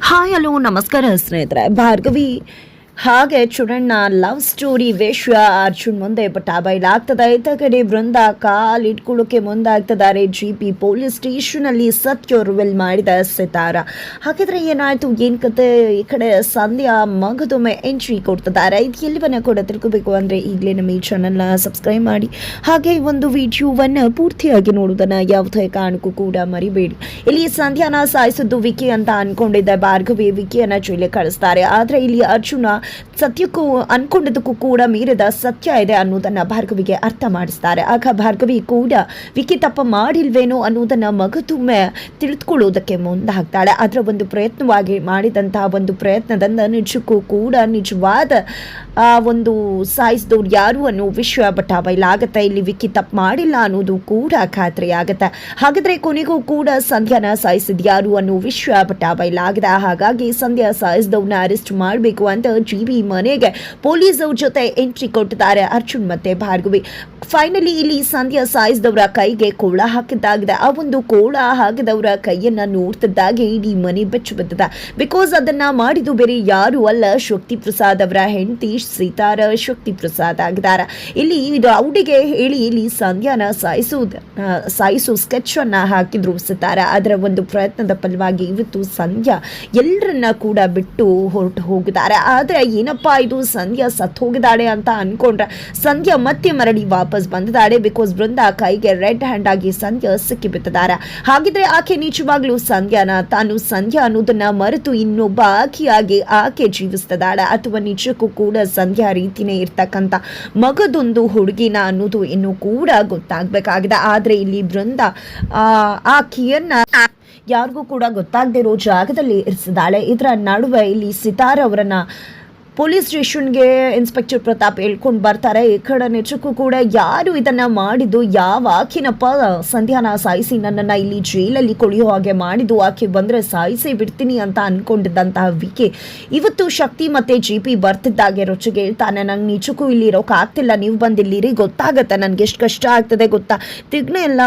Hi hello ನಮಸ್ಕಾರ ಸ್ನೇಹಿತರೆ ಭಾರ್ಗವಿ ಹಾಗೆ ಚುರಣ್ಣ ಲವ್ ಸ್ಟೋರಿ ವಿಶ್ವ ಅರ್ಜುನ್ ಮುಂದೆ ಪಟ ಬಯಲಾಗ್ತದೆ. ಇತ್ತ ಕಡೆ ಬೃಂದ ಕಾಲಿಟ್ಕೊಳ್ಳೋಕೆ ಮುಂದಾಗ್ತಿದ್ದಾರೆ ಜಿ ಪಿ ಪೊಲೀಸ್ ಸ್ಟೇಷನಲ್ಲಿ ಸತ್ಯ ರುವೆಲ್ ಮಾಡಿದ ಸಿತಾರ. ಹಾಗಿದ್ರೆ ಏನಾಯ್ತು? ಏನ್ ಕತೆ? ಈ ಕಡೆ ಸಂಧ್ಯಾ ಮಗದೊಮ್ಮೆ ಎಂಟ್ರಿ ಕೊಡ್ತಿದ್ದಾರೆ. ಇದು ಎಲ್ಲಿವನ್ನ ಕೂಡ ತಿಳ್ಕೋಬೇಕು ಅಂದ್ರೆ ಈಗಲೇ ನಮ್ಮ ಈ ಚಾನಲ್ನ ಸಬ್ಸ್ಕ್ರೈಬ್ ಮಾಡಿ. ಹಾಗೆ ಈ ಒಂದು ವಿಡಿಯೋವನ್ನ ಪೂರ್ತಿಯಾಗಿ ನೋಡುವುದನ್ನ ಯಾವುದೇ ಕಾರಣಕ್ಕೂ ಕೂಡ ಮರಿಬೇಡಿ. ಇಲ್ಲಿ ಸಂಧ್ಯಾನ ಸಾಯಿಸಿದ್ದು ವಿಕಿ ಅಂತ ಅನ್ಕೊಂಡಿದ್ದ. ಭಾರ್ಗವಿ ವಿಕಿಯನ್ನ ಜೈಲಿಗೆ ಕಳಿಸ್ತಾರೆ. ಆದ್ರೆ ಇಲ್ಲಿ ಅರ್ಜುನ ಸತ್ಯಕ್ಕೂ ಅನ್ಕೊಂಡಿದ್ದಕ್ಕೂ ಕೂಡ ಮೀರಿದ ಸತ್ಯ ಇದೆ ಅನ್ನೋದನ್ನ ಭಾರ್ಗವಿಗೆ ಅರ್ಥ ಮಾಡಿಸ್ತಾರೆ. ಆಗ ಭಾರ್ಗವಿ ಕೂಡ, ವಿಕಿ ತಪ್ಪ ಮಾಡಿಲ್ವೇನೋ ಅನ್ನೋದನ್ನ ಮಗದೊಮ್ಮೆ ತಿಳಿದುಕೊಳ್ಳೋದಕ್ಕೆ ಮುಂದಾಗ್ತಾಳೆ. ಅದರ ಒಂದು ಪ್ರಯತ್ನವಾಗಿ ಮಾಡಿದಂತಹ ಒಂದು ಪ್ರಯತ್ನದಿಂದ ನಿಜಕ್ಕೂ ಕೂಡ ನಿಜವಾದ, ಆ, ಒಂದು ಸಾಯಿಸಿದವ್ರು ಯಾರು ಅನ್ನೋ ವಿಷಯ ಬಟ್ ಇಲ್ಲಿ ವಿಕ್ಕಿ ತಪ್ಪು ಮಾಡಿಲ್ಲ ಅನ್ನೋದು ಕೂಡ ಖಾತ್ರಿ ಆಗತ್ತೆ. ಹಾಗಾದ್ರೆ ಕೊನೆಗೂ ಕೂಡ ಸಂಧ್ಯಾನ ಸಾಯಿಸಿದ ಯಾರು ಅನ್ನೋ ವಿಷಯ ಬಟ್ ಬಯಲಾಗಿದೆ ಹಾಗಾಗಿ ಸಂಧ್ಯಾ ಸಾಯಿಸಿದವ್ರನ್ನ ಅರೆಸ್ಟ್ ಮಾಡಬೇಕು ಅಂತ ಜಿ ಬಿ ಮನೆಗೆ ಪೊಲೀಸ್ ಜೊತೆ ಎಂಟ್ರಿ ಕೊಟ್ಟಿದ್ದಾರೆ. ಅರ್ಜುನ್ ಮತ್ತೆ ಭಾರ್ಗವಿ. ಫೈನಲಿ ಇಲ್ಲಿ ಸಂಧ್ಯಾ ಸಾಯಿಸಿದವರ ಕೈಗೆ ಕೋಳ ಹಾಕಿದ್ದಾಗಿದೆ. ಆ ಒಂದು ಕೋಳ ಹಾಕಿದವರ ಕೈಯನ್ನ ನೋಡ್ತಿದ್ದಾಗೆ ಇಡೀ ಮನೆ ಬೆಚ್ಚು ಬಂದಿದೆ ಬಿಕಾಸ್ ಅದನ್ನ ಮಾಡಿದ್ದು ಬೇರೆ ಯಾರು ಅಲ್ಲ. ಶಕ್ತಿ ಪ್ರಸಾದ್ ಅವರ ಹೆಂಡತಿ ಸೀತಾರ ಶಕ್ತಿ ಪ್ರಸಾದ್ ಆಗಿದ್ದಾರೆ. ಇಲ್ಲಿ ರೌಡಿಗೆ ಹೇಳಿ ಇಲ್ಲಿ ಸಂಧ್ಯಾನ ಸಾಯಿಸುವುದು ಸಾಯಿಸೋ ಸ್ಕೆಚ್ ಅನ್ನ ಹಾಕಿದ್ರು ಸಿತಾರ. ಅದರ ಒಂದು ಪ್ರಯತ್ನದ ಫಲವಾಗಿ ಇವತ್ತು ಸಂಧ್ಯಾ ಎಲ್ಲರನ್ನ ಕೂಡ ಬಿಟ್ಟು ಹೊರಟು ಹೋಗಿದ್ದಾರೆ. ಆದ್ರೆ ಏನಪ್ಪಾ ಇದು? ಸಂಧ್ಯಾ ಸತ್ತು ಹೋಗಿದ್ದಾಳೆ ಅಂತ ಅನ್ಕೊಂಡ್ರೆ ಸಂಧ್ಯಾ ಮತ್ತೆ ಮರಳಿ ವಾಪಸ್ ಬಂದಿದ್ದಾಳೆ ಬಿಕಾಸ್ ಬೃಂದ ಕೈಗೆ ರೆಡ್ ಹ್ಯಾಂಡ್ ಆಗಿ ಸಂಧ್ಯಾ ಸಿಕ್ಕಿ ಬಿತ್ತಿದ್ದಾರೆ ಹಾಗಿದ್ರೆ ಆಕೆ ನಿಜವಾಗ್ಲೂ ಸಂಧ್ಯಾನ? ತಾನು ಸಂಧ್ಯಾ ಅನ್ನೋದನ್ನ ಮರೆತು ಇನ್ನೊಬ್ಬ ಆಕೆಯಾಗಿ ಆಕೆ ಜೀವಿಸ್ತಿದ್ದಾಳೆ. ಅಥವಾ ನಿಜಕ್ಕೂ ಕೂಡ ಸಂಧ್ಯಾ ರೀತಿನೇ ಇರ್ತಕ್ಕಂಥ ಮಗದೊಂದು ಹುಡುಗಿನ ಅನ್ನೋದು ಇನ್ನು ಕೂಡ ಗೊತ್ತಾಗ್ಬೇಕಾಗಿದೆ. ಆದ್ರೆ ಇಲ್ಲಿ ಬೃಂದ ಆಕೆಯನ್ನ ಯಾರಿಗೂ ಕೂಡ ಗೊತ್ತಾಗದೇ ಇರೋ ಜಾಗದಲ್ಲಿ ಇರಿಸಿದಾಳೆ ಇದರ ನಡುವೆ ಇಲ್ಲಿ ಸಿತಾರ್ ಅವರನ್ನ ಪೊಲೀಸ್ ಸ್ಟೇಷನ್ಗೆ ಇನ್ಸ್ಪೆಕ್ಟರ್ ಪ್ರತಾಪ್ ಹೇಳ್ಕೊಂಡು ಬರ್ತಾರೆ. ಈ ಕಡೆ ನಿಜಕ್ಕೂ ಕೂಡ ಯಾರು ಇದನ್ನು ಮಾಡಿದ್ದು, ಯಾವ ಆಕಿನಪ್ಪ ಸಂಧ್ಯಾನ ಸಾಯಿಸಿ ನನ್ನನ್ನು ಇಲ್ಲಿ ಜೈಲಲ್ಲಿ ಕೊಳೆಯೋ ಹಾಗೆ ಮಾಡಿದ್ದು, ಆಕೆ ಬಂದರೆ ಸಾಯಿಸಿ ಬಿಡ್ತೀನಿ ಅಂತ ಅನ್ಕೊಂಡಿದ್ದಂತಹ ವಿಕೆ ಇವತ್ತು ಶಕ್ತಿ ಮತ್ತೆ ಜಿ ಪಿ ಬರ್ತಿದ್ದಾಗೆ ರುಚಿಗೆ ಹೇಳ್ತಾನೆ, ನಂಗೆ ನಿಜಕ್ಕೂ ಇಲ್ಲಿ ಆಗ್ತಿಲ್ಲ, ನೀವು ಬಂದಿಲ್ಲಿರಿ ಗೊತ್ತಾಗತ್ತೆ, ನನಗೆ ಎಷ್ಟು ಕಷ್ಟ ಆಗ್ತದೆ ಗೊತ್ತಾ? ತಿಗ್ನೆ ಎಲ್ಲ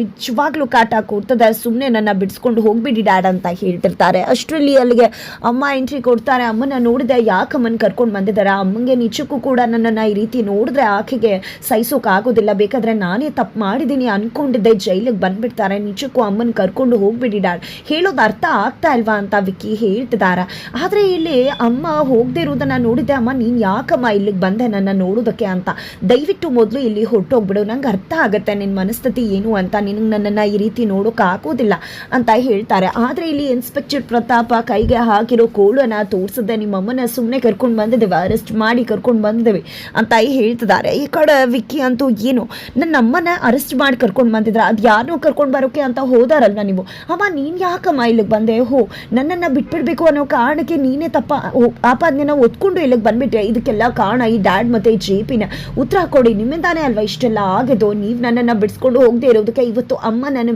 ನಿಜವಾಗ್ಲೂ ಕಾಟ ಕೊಡ್ತದೆ ಸುಮ್ಮನೆ ನನ್ನ ಬಿಡಿಸ್ಕೊಂಡು ಹೋಗ್ಬಿಡಿ ಡ್ಯಾಡ್ ಅಂತ ಹೇಳ್ತಿರ್ತಾರೆ. ಅಷ್ಟರಲ್ಲಿ ಅಲ್ಲಿಗೆ ಅಮ್ಮ ಎಂಟ್ರಿ ಕೊಡ್ತಾರೆ. ಅಮ್ಮನ ನೋಡಿದೆ ಯಾಕೆ ಅಮ್ಮನ ಕರ್ಕೊಂಡು ಬಂದಿದ್ದಾರೆ ಅಮ್ಮಂಗೆ ನಿಜಕ್ಕೂ ಕೂಡ ನನ್ನನ್ನು ಈ ರೀತಿ ನೋಡಿದ್ರೆ ಆಕೆಗೆ ಸಹಿಸೋಕೆ ಆಗೋದಿಲ್ಲ. ಬೇಕಾದ್ರೆ ನಾನೇ ತಪ್ಪು ಮಾಡಿದ್ದೀನಿ ಅನ್ಕೊಂಡಿದ್ದೆ. ಜೈಲಿಗೆ ಬಂದುಬಿಡ್ತಾರೆ. ನಿಜಕ್ಕೂ ಅಮ್ಮನ ಕರ್ಕೊಂಡು ಹೋಗ್ಬಿಡಿ ಡಾಡ್. ಹೇಳೋದು ಅರ್ಥ ಆಗ್ತಾ ಇಲ್ವಾ ಅಂತ ವಿಕ್ಕಿ ಹೇಳ್ತಿದ್ದಾರೆ ಆದರೆ ಇಲ್ಲಿ ಅಮ್ಮ ಹೋಗದೆ ಇರೋದನ್ನ ನೋಡಿದ್ದೆ. ಅಮ್ಮ, ನೀನು ಯಾಕಮ್ಮ ಇಲ್ಲಿಗೆ ಬಂದೆ ನನ್ನ ನೋಡೋದಕ್ಕೆ ಅಂತ. ದಯವಿಟ್ಟು ಮೊದಲು ಇಲ್ಲಿ ಹೊರಟೋಗ್ಬಿಡು. ನಂಗೆ ಅರ್ಥ ಆಗುತ್ತೆ ನಿನ್ನ ಮನಸ್ಥಿತಿ ಏನು ಅಂತ. ನಿನಗೆ ನನ್ನನ್ನು ಈ ರೀತಿ ನೋಡೋಕೆ ಆಗೋದಿಲ್ಲ ಅಂತ ಹೇಳ್ತಾರೆ. ಆದರೆ ಇಲ್ಲಿ ಇನ್ಸ್ಪೆಕ್ಟರ್ ಪ್ರತಾಪ ಕೈಗೆ ಹಾಕಿರೋ ಕೋಳನ ತೋರಿಸದೆ ನಿಮ್ಮಮ್ಮನ ಸುಮ್ಮನೆ ಕರ್ಕೊಂಡು ಬಂದಿದ್ದೇವೆ ಅರೆಸ್ಟ್ ಮಾಡಿ ಕರ್ಕೊಂಡು ಬಂದಿದ್ದೇವೆ ಅಂತ ಹೇಳ್ತಿದ್ದಾರೆ. ಈ ಕಡೆ ವಿಕ್ಕಿ ಅಂತೂ ಏನು? ನನ್ನ ಅಮ್ಮನ ಅರೆಸ್ಟ್ ಮಾಡಿ ಕರ್ಕೊಂಡು ಬಂದಿದ್ರೆ, ಅದು ಯಾರನ್ನೂ ಕರ್ಕೊಂಡು ಬರೋಕೆ ಅಂತ ಹೋದಾರಲ್ವ ನೀವು? ಅಮ್ಮ, ನೀನು ಯಾಕಮ್ಮ ಇಲ್ಲಿಗೆ ಬಂದೆ? ಹೋ, ನನ್ನನ್ನು ಬಿಟ್ಬಿಡ್ಬೇಕು ಅನ್ನೋ ಕಾರಣಕ್ಕೆ ನೀನೇ ತಪ್ಪ ಆಪಾದನೆನ ಒತ್ಕೊಂಡು ಇಲ್ಲಿಗೆ ಬಂದ್ಬಿಟ್ಟೆ ಇದಕ್ಕೆಲ್ಲ ಕಾರಣ ಈ ಡ್ಯಾಡ್ ಮತ್ತೆ ಈ ಜೇಪಿನ ಉತ್ತರ ಕೊಡಿ, ನಿಮ್ಮಿಂದಾನೇ ಅಲ್ವಾ ಇಷ್ಟೆಲ್ಲ ಆಗಿದ್ದು? ನೀವು ನನ್ನನ್ನು ಬಿಡಿಸ್ಕೊಂಡು ಹೋಗದೆ ಇರೋದಕ್ಕೆ ಇವತ್ತು ಅಮ್ಮ ನನ್ನ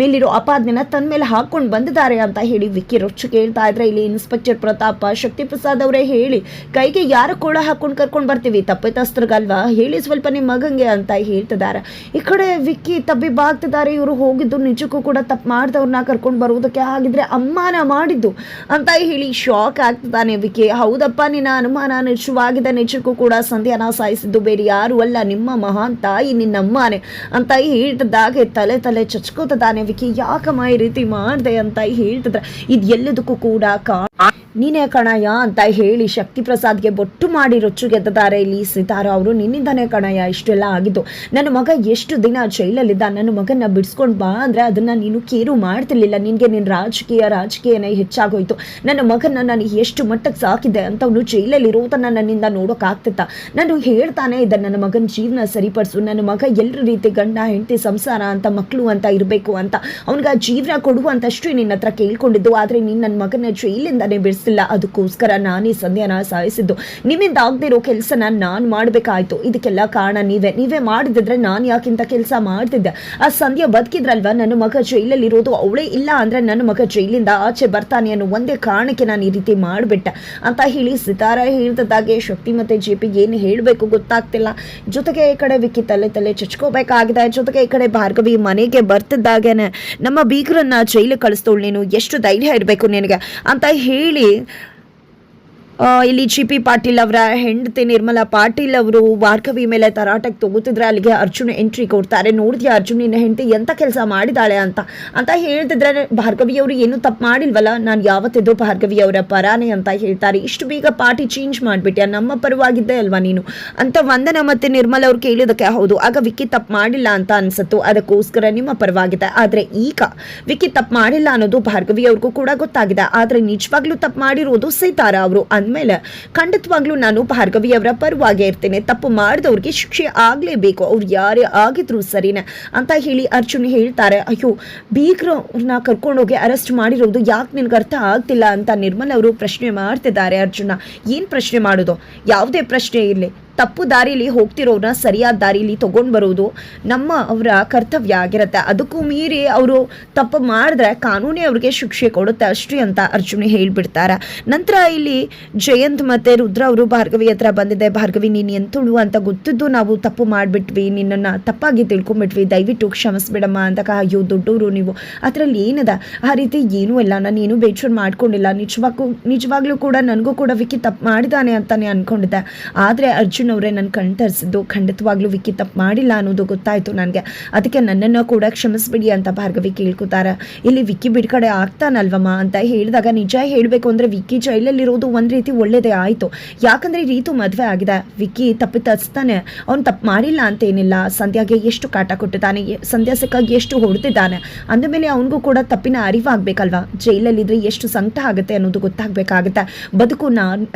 ಮೇಲಿರೋ ಅಪಾದನೆನ ತನ್ನ ಮೇಲೆ ಹಾಕ್ಕೊಂಡು ಬಂದಿದ್ದಾರೆ ಅಂತ ಹೇಳಿ ವಿಕ್ಕಿ ರೊಚ್ಚು ಕೇಳ್ತಾ ಇದ್ರೆ ಇಲ್ಲಿ ಇನ್ಸ್ಪೆಕ್ಟರ್ ಪ್ರತಾಪ ಶಕ್ತಿ ಪ್ರಸಾದ್ ಅವರೇ ಹೇಳಿ. ಕೈಗೆ ಯಾರ ಕೋಳ ಹಾಕೊಂಡು ಕರ್ಕೊಂಡು ಬರ್ತೀವಿ? ತಪ್ಪಿತಸ್ತ್ರಗಲ್ವಾ ಹೇಳಿ ಸ್ವಲ್ಪ ನಿಮ್ಮ ಮಗಂಗೆ ಅಂತ ಹೇಳ್ತಿದ್ದಾರೆ. ಈ ಕಡೆ ವಿಕ್ಕಿ ತಬ್ಬಿಬ್ಬಾಗ್ತಿದ್ದಾರೆ ಇವರು ಹೋಗಿದ್ದು ನಿಜಕ್ಕೂ ಕೂಡ ತಪ್ಪು ಮಾಡಿದವ್ರನ್ನ ಕರ್ಕೊಂಡು ಬರುವುದಕ್ಕೆ ಆಗಿದ್ರೆ ಅಮ್ಮನ ಮಾಡಿದ್ದು ಅಂತ ಹೇಳಿ ಶಾಕ್ ಆಗ್ತಿದ್ದಾನೆ ವಿಕ್ಕಿ. ಹೌದಪ್ಪ, ನಿನ್ನ ಅನುಮಾನ ನಿಜವಾಗಿದೆ. ನಿಜಕ್ಕೂ ಕೂಡ ಸಂಧ್ಯಾನ ಸಾಯಿಸಿದ್ದು ಬೇರೆ ಯಾರು ಅಲ್ಲ. ನಿಮ್ಮ ಮಹಾನ್ ತಾಯಿ ನಿನ್ನಮ್ಮನೆ ಅಂತ ಹೇಳ್ತಿದ್ದಾಗೆ ತಲೆ ತಲೆ ಚಚ್ಕೋತಿದ್ದಾನೆ ವಿಕ್ಕಿ. ಯಾಕಮ್ಮ ಈ ರೀತಿ ಮಾಡಿದೆ ಅಂತ ಹೇಳ್ತಿದ್ರೆ? ಇದು ಎಲ್ಲದಕ್ಕೂ ಕೂಡ ಕಾ ನೀನೇ ಕಣಯ್ಯ ಅಂತ ಹೇಳಿ ಶಕ್ತಿ ಪ್ರಸಾದ್ಗೆ ಬೊಟ್ಟು ಮಾಡಿ ರೊಚ್ಚು ಗೆದ್ದಿದ್ದಾರೆ ಇಲ್ಲಿ ಸಿತಾರಾ ಅವರು, ನಿನ್ನಿಂದಾನೇ ಕಣಯ್ಯ, ಇಷ್ಟೆಲ್ಲ ಆಗಿದ್ದು. ನನ್ನ ಮಗ ಎಷ್ಟು ದಿನ ಜೈಲಲ್ಲಿದ್ದ, ನನ್ನ ಮಗನ ಬಿಡಿಸ್ಕೊಂಡು ಬಾ ಅಂದರೆ ಅದನ್ನು ನೀನು ಕೇರು ಮಾಡ್ತಿರ್ಲಿಲ್ಲ. ನಿನಗೆ ನಿನ್ನ ರಾಜಕೀಯ, ರಾಜಕೀಯನೇ ಹೆಚ್ಚಾಗೋಯ್ತು. ನನ್ನ ಮಗನ ನಾನು ಎಷ್ಟು ಮಟ್ಟಕ್ಕೆ ಸಾಕಿದೆ ಅಂತ ಅವನು ಜೈಲಲ್ಲಿರೋದನ್ನ ನನ್ನಿಂದ ನೋಡೋಕ್ಕಾಗ್ತಿತ್ತ ನಾನು ಹೇಳ್ತಾನೆ ಇದ್ದ, ನನ್ನ ಮಗನ ಜೀವನ ಸರಿಪಡಿಸು. ನನ್ನ ಮಗ ಎಲ್ಲರ ರೀತಿ ಗಂಡ, ಹೆಂಡತಿ, ಸಂಸಾರ ಅಂತ ಮಕ್ಕಳು ಅಂತ ಇರಬೇಕು ಅಂತ. ಅವನಿಗೆ ಜೀವನ ಕೊಡುವಂತಷ್ಟು ನಿನ್ನ ಹತ್ರ ಕೇಳ್ಕೊಂಡಿದ್ದು. ಆದರೆ ನೀನು ನನ್ನ ಮಗನ ಜೈಲಿಂದಾನೇ ಬಿಡಿಸಿಲ್ಲ. ಅದಕ್ಕೋಸ್ಕರ ನಾನೇ ಸಂಧ್ಯಾನ ಸಾಯಿಸಿದ್ದು. ನಿಮ್ಮಿಂದ ಆಗದೆ ಇರೋ ಕೆಲಸನ ನಾನು ಮಾಡಬೇಕಾಯ್ತು. ಇದಕ್ಕೆಲ್ಲ ಕಾರಣ ನೀವೇ. ನೀವೇ ಮಾಡಿದ್ರೆ ನಾನು ಯಾಕಿಂತ ಕೆಲಸ ಮಾಡ್ತಿದ್ದೆ? ಆ ಸಂಧ್ಯಾ ಬದುಕಿದ್ರಲ್ವಾ? ನನ್ನ ಮಗ ಜೈಲಲ್ಲಿರೋದು ಅವಳೇ ಇಲ್ಲ ಅಂದ್ರೆ ನನ್ನ ಮಗ ಜೈಲಿಂದ ಆಚೆ ಬರ್ತಾನೆ ಅನ್ನೋ ಒಂದೇ ಕಾರಣಕ್ಕೆ ನಾನು ಈ ರೀತಿ ಮಾಡಿಬಿಟ್ಟೆ. ಅಂತ ಹೇಳಿ ಸಿತಾರ ಹೇಳ್ದದಾಗೆ ಶಕ್ತಿ ಮತ್ತೆ ಜೆ ಪಿ ಏನು ಹೇಳಬೇಕು ಗೊತ್ತಾಗ್ತಿಲ್ಲ. ಜೊತೆಗೆ ಈ ಕಡೆ ವಿಕ್ಕಿ ತಲೆ ತಲೆ ಚಚ್ಕೋಬೇಕಾಗಿದೆ. ಜೊತೆಗೆ ಈ ಕಡೆ ಭಾರ್ಗವಿ ಮನೆಗೆ ಬರ್ತಿದ್ದಾಗೇನೆ. ನಮ್ಮ ಬೀಗರನ್ನ ಜೈಲಿಗೆ ಕಳಿಸ್ತೋಳು ನೀನು. ಎಷ್ಟು ಧೈರ್ಯ ಇರಬೇಕು ನಿನಗೆ? ಅಂತ ಹೇಳಿ ಇಲ್ಲಿ ಜಿ ಪಿ ಪಾಟೀಲ್ ಅವರ ಹೆಂಡತಿ ನಿರ್ಮಲಾ ಪಾಟೀಲ್ ಅವರು ಭಾರ್ಗವಿ ಮೇಲೆ ತರಾಟಕ್ಕೆ ತಗೋತಿದ್ರೆ ಅಲ್ಲಿಗೆ ಅರ್ಜುನ್ ಎಂಟ್ರಿ ಕೊಡ್ತಾರೆ. ನೋಡಿದ್ಯಾ ಅರ್ಜುನ್ ನಿನ್ನ ಹೆಂಡತಿ ಎಂತ ಕೆಲಸ ಮಾಡಿದಾಳೆ ಅಂತ. ಅಂತ ಹೇಳ್ತಿದ್ರೆ ಭಾರ್ಗವಿ ಅವರು ಏನು ತಪ್ಪು ಮಾಡಿಲ್ವಲ್ಲ? ನಾನು ಯಾವತ್ತಿದ್ದು ಭಾರ್ಗವಿ ಅವರ ಪರಾನೆ ಅಂತ ಹೇಳ್ತಾರೆ. ಇಷ್ಟು ಬೇಗ ಪಾರ್ಟಿ ಚೇಂಜ್ ಮಾಡಿಬಿಟ್ಯಾ? ನಮ್ಮ ಪರವಾಗಿದ್ದೆ ಅಲ್ವಾ ನೀನು? ಅಂತ ವಂದನ ಮತ್ತೆ ನಿರ್ಮಲ ಅವ್ರು ಕೇಳಿದಕ್ಕೆ ಹೌದು. ಆಗ ವಿಕ್ಕಿ ತಪ್ಪು ಮಾಡಿಲ್ಲ ಅಂತ ಅನ್ಸತ್ತು. ಅದಕ್ಕೋಸ್ಕರ ನಿಮ್ಮ ಪರವಾಗಿದೆ. ಆದರೆ ಈಗ ವಿಕ್ಕಿ ತಪ್ಪು ಮಾಡಿಲ್ಲ ಅನ್ನೋದು ಭಾರ್ಗವಿ ಅವ್ರಿಗೂ ಕೂಡ ಗೊತ್ತಾಗಿದೆ. ಆದರೆ ನಿಜವಾಗ್ಲೂ ತಪ್ಪು ಮಾಡಿರೋದು ಸೀತಾರ ಅವರು. ಅಂದಮೇಲೆ ಖಂಡಿತವಾಗ್ಲೂ ನಾನು ಭಾರ್ಗವಿ ಅವರ ಪರವಾಗಿ ಇರ್ತೇನೆ. ತಪ್ಪು ಮಾಡಿದವ್ರಿಗೆ ಶಿಕ್ಷೆ ಆಗಲೇಬೇಕು. ಅವ್ರು ಯಾರೇ ಆಗಿದ್ರು ಸರಿನೇ ಅಂತ ಹೇಳಿ ಅರ್ಜುನ್ ಹೇಳ್ತಾರೆ, ಅಯ್ಯೋ, ಬೀಗ್ರವ್ರನ್ನ ಕರ್ಕೊಂಡೋಗಿ ಅರೆಸ್ಟ್ ಮಾಡಿರೋದು ಯಾಕೆ ನಿನಗೆ ಅರ್ಥ ಆಗ್ತಿಲ್ಲ? ಅಂತ ನಿರ್ಮಲ್ ಅವರು ಪ್ರಶ್ನೆ ಮಾಡ್ತಿದ್ದಾರೆ ಅರ್ಜುನ ಏನು ಪ್ರಶ್ನೆ ಮಾಡೋದು? ಯಾವುದೇ ಪ್ರಶ್ನೆ ಇರಲಿ. ತಪ್ಪು ದಾರಿಲಿ ಹೋಗ್ತಿರೋರನ್ನ ಸರಿಯಾದ ದಾರಿಲಿ ತಗೊಂಡು ಬರೋದು ನಮ್ಮ ಅವರ ಕರ್ತವ್ಯ ಆಗಿರುತ್ತೆ. ಅದಕ್ಕೂ ಮೀರಿ ಅವರು ತಪ್ಪು ಮಾಡಿದ್ರೆ ಕಾನೂನೇ ಅವ್ರಿಗೆ ಶಿಕ್ಷೆ ಕೊಡುತ್ತೆ ಅಷ್ಟೇ ಅಂತ ಅರ್ಜುನ್ ಹೇಳ್ಬಿಡ್ತಾರೆ. ನಂತರ ಇಲ್ಲಿ ಜಯಂತ್ ಮತ್ತೆ ರುದ್ರ ಅವರು ಭಾರ್ಗವಿ ಹತ್ರ ಬಂದಿದೆ. ಭಾರ್ಗವಿ, ನೀನು ಎಂತುಳು ಅಂತ ಗೊತ್ತಿದ್ದು ನಾವು ತಪ್ಪು ಮಾಡಿಬಿಟ್ವಿ. ನಿನ್ನನ್ನು ತಪ್ಪಾಗಿ ತಿಳ್ಕೊಂಡ್ಬಿಟ್ವಿ. ದಯವಿಟ್ಟು ಕ್ಷಮಿಸ್ಬಿಡಮ್ಮ ಅಂತ ಅಯ್ಯೋ ದೊಡ್ಡವರು ನೀವು. ಅದರಲ್ಲಿ ಏನದ? ಆ ರೀತಿ ಏನೂ ಇಲ್ಲ. ನಾನು ಏನು ಬೇಜಾರು ಮಾಡ್ಕೊಂಡಿಲ್ಲ. ನಿಜವಾಗೂ ನಿಜವಾಗ್ಲೂ ಕೂಡ ನನಗೂ ಕೂಡ ವಿಕ್ಕಿ ತಪ್ಪು ಮಾಡಿದ್ದಾನೆ ಅಂತಾನೆ ಅನ್ಕೊಂಡಿದ್ದೆ. ಆದರೆ ಅರ್ಜುನ್ ಅವರೇ ನನ್ನ ಕಣ್ ತರಿಸಿದ್ದು, ಖಂಡಿತವಾಗ್ಲೂ ವಿಕ್ಕಿ ತಪ್ಪು ಮಾಡಿಲ್ಲ ಅನ್ನೋದು ಗೊತ್ತಾಯ್ತು ನನಗೆ. ಅದಕ್ಕೆ ನನ್ನನ್ನು ಕೂಡ ಕ್ಷಮಿಸ್ಬಿಡಿ ಅಂತ ಭಾರ್ಗವಿ ಕೇಳ್ಕೊತಾರೆ. ಇಲ್ಲಿ ವಿಕ್ಕಿ ಬಿಡುಗಡೆ ಆಗ್ತಾನಲ್ವಮ್ಮ ಅಂತ ಹೇಳಿದಾಗ ನಿಜ ಹೇಳಬೇಕು ಅಂದರೆ ವಿಕ್ಕಿ ಜೈಲಲ್ಲಿರೋದು ಒಂದು ರೀತಿ ಒಳ್ಳೆಯದೇ ಆಯಿತು. ಯಾಕಂದರೆ ರೀತು ಮದುವೆ ಆಗಿದೆ. ವಿಕ್ಕಿ ತಪ್ಪಿತಸ್ತಾನೆ ಅವ್ನು ತಪ್ಪು ಮಾಡಿಲ್ಲ ಅಂತೇನಿಲ್ಲ ಸಂಧ್ಯಾಗೆ ಎಷ್ಟು ಕಾಟ ಕೊಟ್ಟಿದ್ದಾನೆ, ಸಂಧ್ಯಾ ಸಿಕ್ಕಾಗಿ ಎಷ್ಟು ಹೊಡೆದಿದ್ದಾನೆ ಅಂದಮೇಲೆ ಅವನಿಗೂ ಕೂಡ ತಪ್ಪಿನ ಅರಿವಾಗಬೇಕಲ್ವಾ? ಜೈಲಲ್ಲಿದ್ದರೆ ಎಷ್ಟು ಸಂಕಟ ಆಗುತ್ತೆ ಅನ್ನೋದು ಗೊತ್ತಾಗಬೇಕಾಗುತ್ತೆ. ಬದುಕು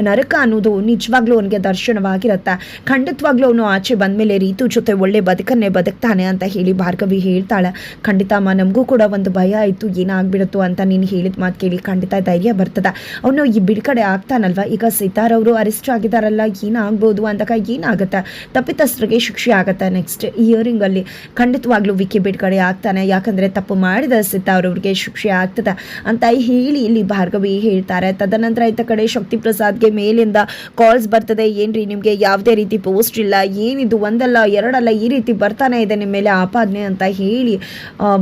ನರಕ ಅನ್ನೋದು ನಿಜವಾಗ್ಲೂ ಅವನಿಗೆ ದರ್ಶನವಾಗಿರುತ್ತೆ. ಖಂಡಿತವಾಗ್ಲೂ ಅವನು ಆಚೆ ಬಂದಮೇಲೆ ರೀತು ಜೊತೆ ಒಳ್ಳೆ ಬದುಕನ್ನೇ ಬದುಕ್ತಾನೆ ಅಂತ ಹೇಳಿ ಭಾರ್ಗವಿ ಹೇಳ್ತಾಳೆ. ಖಂಡಿತ ಅಮ್ಮ, ನಮಗೂ ಕೂಡ ಒಂದು ಭಯ ಆಯಿತು, ಏನಾಗ್ಬಿಡುತ್ತೋ ಅಂತ ನೀನು ಹೇಳಿದ ಮಾತು ಕೇಳಿ ಖಂಡಿತ ಧೈರ್ಯ ಬರ್ತದೆ. ಅವನು ಈ ಬಿಡುಗಡೆ ಆಗ್ತಾನಲ್ವ? ಈಗ ಸೀತಾರವರು ಅವರು ಅರೆಸ್ಟ್ ಆಗಿದಾರಲ್ಲ, ಏನಾಗ್ಬೋದು ಅಂದಾಗ ಏನಾಗುತ್ತೆ? ತಪ್ಪಿತಸ್ಥರಿಗೆ ಶಿಕ್ಷೆ ಆಗುತ್ತೆ ನೆಕ್ಸ್ಟ್ ಇಯರಿಂಗಲ್ಲಿ ಖಂಡಿತವಾಗ್ಲೂ ವಿಕೆ ಬಿಡುಗಡೆ ಆಗ್ತಾನೆ, ಯಾಕಂದರೆ ತಪ್ಪು ಮಾಡಿದ ಸೀತಾರವ್ರಿಗೆ ಶಿಕ್ಷೆ ಆಗ್ತದೆ ಅಂತ ಹೇಳಿ ಇಲ್ಲಿ ಭಾರ್ಗವಿ ಹೇಳ್ತಾರೆ. ತದನಂತರ ಆಯ್ತ ಕಡೆ ಶಕ್ತಿ ಪ್ರಸಾದ್ಗೆ ಮೇಲಿಂದ ಕಾಲ್ಸ್ ಬರ್ತದೆ. ಏನ್ರಿ ನಿಮಗೆ ಯಾವುದೇ ರೀತಿ ಪೋಸ್ಟ್ ಇಲ್ಲ, ಏನಿದು ಒಂದಲ್ಲ, ಎರಡಲ್ಲ, ಈ ರೀತಿ ಬರ್ತಾನೆ ಇದೆ ನಿಮ್ಮ ಮೇಲೆ ಆಪಾದನೆ ಅಂತ ಹೇಳಿ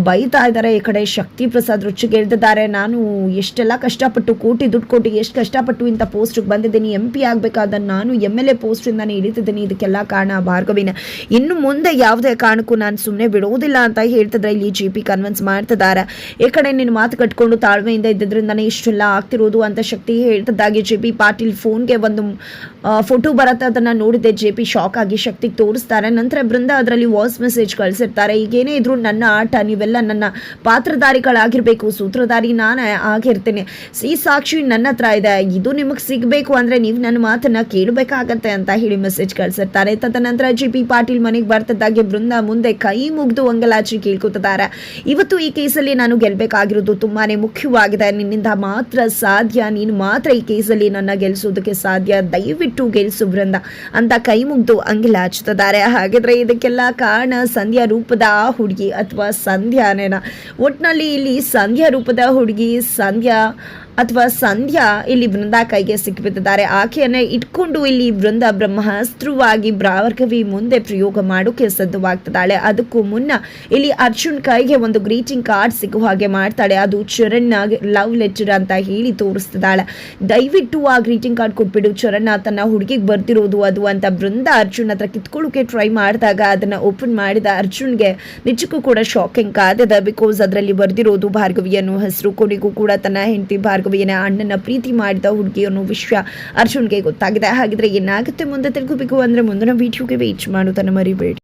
ಬೈತಾ ಇದ್ದಾರೆ. ಈ ಕಡೆ ಶಕ್ತಿ ಪ್ರಸಾದ್ ರುಚಿಗೆ ಹೇಳ್ತಿದ್ದಾರೆ ನಾನು ಎಷ್ಟೆಲ್ಲ ಕಷ್ಟಪಟ್ಟು, ಕೋಟಿ ದುಡ್ಡು ಕೊಟ್ಟು ಎಷ್ಟು ಕಷ್ಟಪಟ್ಟು ಇಂಥ ಪೋಸ್ಟಿಗೆ ಬಂದಿದ್ದೀನಿ. ಎಂ ಪಿ ಆಗಬೇಕಾದ ನಾನು ಎಂ ಎಲ್ ಎ ಪೋಸ್ಟಿಂದಾನೇ ಇಳಿತಿದ್ದೀನಿ. ಇದಕ್ಕೆಲ್ಲ ಕಾರಣ ಭಾರ್ಗವಿನ. ಇನ್ನು ಮುಂದೆ ಯಾವುದೇ ಕಾರಣಕ್ಕೂ ನಾನು ಸುಮ್ಮನೆ ಬಿಡೋದಿಲ್ಲ ಅಂತ ಹೇಳ್ತಿದ್ರೆ ಇಲ್ಲಿ ಜಿ ಪಿ ಕನ್ವಿನ್ಸ್ ಮಾಡ್ತಿದ್ದಾರೆ. ಈ ಕಡೆ ನಿನ್ನ ಮಾತು ಕಟ್ಕೊಂಡು ತಾಳ್ಮೆಯಿಂದ ಇದ್ದಿದ್ರಿಂದನೇ ಇಷ್ಟೆಲ್ಲ ಆಗ್ತಿರೋದು ಅಂತ ಶಕ್ತಿ ಹೇಳ್ತಿದ್ದಾಗೆ ಜೆ ಪಿ ಪಾಟೀಲ್ ಫೋನ್ಗೆ ಒಂದು ಫೋಟೋ ಬರುತ್ತೆ, ಅದನ್ನು ನೋಡಿದ್ದೆ ಜೆ ಪಿ ಶಾಕ್ ಆಗಿ ಶಕ್ತಿಗೆ ತೋರಿಸ್ತಾರೆ. ನಂತರ ಬೃಂದ ಅದರಲ್ಲಿ ವಾಯ್ಸ್ ಮೆಸೇಜ್ ಕಳಿಸಿರ್ತಾರೆ. ಈಗೇನೇ ಇದ್ರು ನನ್ನ ಆಟ, ನೀವೆಲ್ಲ ನನ್ನ ಪಾತ್ರಧಾರಿಗಳಾಗಿರ್ಬೇಕು. ಸೂತ್ರಧಾರಿ ನಾನೇ ಆಗಿರ್ತೇನೆ. ಈ ಸಾಕ್ಷಿ ನನ್ನ ಹತ್ರ ಇದೆ. ಇದು ನಿಮಗೆ ಸಿಗಬೇಕು ಅಂದರೆ ನೀವು ನನ್ನ ಮಾತನ್ನ ಕೇಳಬೇಕಾಗತ್ತೆ ಅಂತ ಹೇಳಿ ಮೆಸೇಜ್ ಕಳಿಸಿರ್ತಾರೆ. ತದನಂತರ ಜಿ ಪಿ ಪಾಟೀಲ್ ಮನೆಗೆ ಬರ್ತಿದ್ದಾಗೆ ಬೃಂದ ಮುಂದೆ ಕೈ ಮುಗಿದು ಒಂಗಲಾಚಿ ಕೇಳ್ಕೊತಿದ್ದಾರೆ. ಇವತ್ತು ಈ ಕೇಸಲ್ಲಿ ನಾನು ಗೆಲ್ಲಬೇಕಾಗಿರೋದು ತುಂಬಾನೇ ಮುಖ್ಯವಾಗಿದೆ. ನಿನ್ನಿಂದ ಮಾತ್ರ ಸಾಧ್ಯ. ನೀನು ಮಾತ್ರ ಈ ಕೇಸಲ್ಲಿ ನನ್ನ ಗೆಲ್ಲಿಸೋದಕ್ಕೆ ಸಾಧ್ಯ. ದಯವಿಟ್ಟು ಗೆಲ್ಲಿಸು ಬೃಂದ. ಅಂತ ಕೈ ಮುಗ್ದು ಅಂಗಿಲಾಚುತ್ತಿದ್ದಾರೆ ಹಾಗಿದ್ರೆ ಇದಕ್ಕೆಲ್ಲ ಕಾರಣ ಸಂಧ್ಯಾ ರೂಪದ ಹುಡುಗಿ ಅಥವಾ ಸಂಧ್ಯಾನೇನ ಒಟ್ನಲ್ಲಿ ಇಲ್ಲಿ ಸಂಧ್ಯಾ ರೂಪದ ಹುಡುಗಿ ಸಂಧ್ಯಾ ಅಥವಾ ಸಂಧ್ಯಾ ಇಲ್ಲಿ ಬೃಂದ ಕೈಗೆ ಸಿಕ್ಕಿಬಿದ್ದಿದ್ದಾರೆ ಆಕೆಯನ್ನ ಇಟ್ಕೊಂಡು ಇಲ್ಲಿ ಬೃಂದ ಬ್ರಹ್ಮಾಸ್ತ್ರವಾಗಿ ಭಾರ್ಗವಿ ಮುಂದೆ ಪ್ರಯೋಗ ಮಾಡೋಕೆ ಸಿದ್ಧವಾಗ್ತಿದ್ದಾಳೆ. ಅದಕ್ಕೂ ಮುನ್ನ ಇಲ್ಲಿ ಅರ್ಜುನ್ ಕೈಗೆ ಒಂದು ಗ್ರೀಟಿಂಗ್ ಕಾರ್ಡ್ ಸಿಗುವ ಹಾಗೆ ಮಾಡ್ತಾಳೆ. ಅದು ಚರಣ್ ಲವ್ ಲೆಟರ್ ಅಂತ ಹೇಳಿ ತೋರಿಸ್ತಿದ್ದಾಳೆ. ದಯವಿಟ್ಟು ಆ ಗ್ರೀಟಿಂಗ್ ಕಾರ್ಡ್ ಕೊಟ್ಬಿಡು. ಚರಣ್ ತನ್ನ ಹುಡುಗಿಗೆ ಬರ್ತಿರೋದು ಅದು ಅಂತ ಬೃಂದ ಅರ್ಜುನ್ ಹತ್ರ ಕಿತ್ಕೊಳ್ಳೋಕೆ ಟ್ರೈ ಮಾಡಿದಾಗ ಅದನ್ನ ಓಪನ್ ಮಾಡಿದ ಅರ್ಜುನ್ಗೆ ನಿಜಕ್ಕೂ ಕೂಡ ಶಾಕಿಂಗ್ ಕಾದದ. ಬಿಕಾಸ್ ಅದರಲ್ಲಿ ಬರ್ದಿರೋದು ಭಾರ್ಗವಿಯನ್ನು ಹೆಸರು, ಕೊನೆಗೂ ಕೂಡ ತನ್ನ ಹೆಂಡತಿ ಭಾರ್ಗವಿಯನ್ನ ಅಣ್ಣನ ಪ್ರೀತಿ ಮಾಡಿದ ಹುಡುಗಿ ಅನ್ನೋ ವಿಷಯ ಅರ್ಜುನ್ಗೆ ಗೊತ್ತಾಗಿದೆ. ಹಾಗಿದ್ರೆ ಏನಾಗುತ್ತೆ ಮುಂದೆ ತಿಳ್ಕೋಬೇಕು ಅಂದ್ರೆ ಮುಂದಿನ ವಿಡಿಯೋಗೆ ವೇಟ್ ಮಾಡೋದನ್ನ ಮರಿಬೇಡಿ